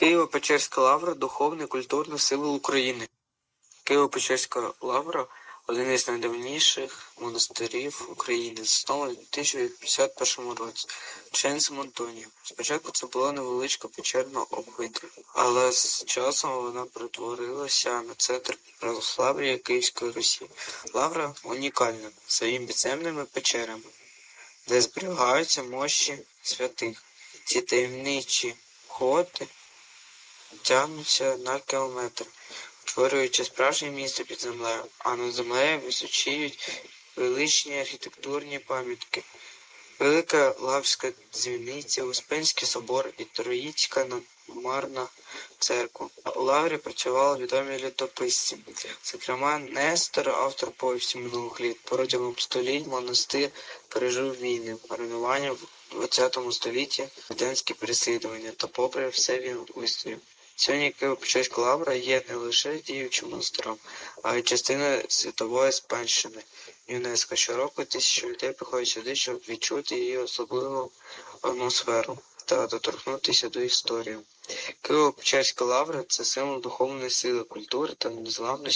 Києво-Печерська лавра духовний культурний символ України. Києво-Печерська лавра один із найдавніших монастирів України, заснований у 1051 році Ченсом Антонієм. Спочатку це була невеличка печерна обитель, але з часом вона перетворилася на центр православ'я Київської Русі. Лавра унікальна своїми підземними печерами, де зберігаються мощі святих. Ці таємничі ходи тягнуться на кілометр, утворюючи справжнє місто під землею, а над землею височіють величні архітектурні пам'ятки. Велика Лавська дзвіниця, Успенський собор і Троїцька Марна церква. У Лаврі працювали відомі літописці, зокрема Нестор, автор повісті минулих літ. Протягом століть монастир пережив війни, руйнування в ХХ столітті, радянські переслідування, та попри все він вистояв. Сьогодні Києво-Печерська лавра є не лише діючим монстром, а й частиною світової спадщини ЮНЕСКО. Щороку тисячі людей приходять сюди, щоб відчути її особливу атмосферу та доторкнутися до історії. Києво-Печерська лавра це символ духовної сили, культури та незламності.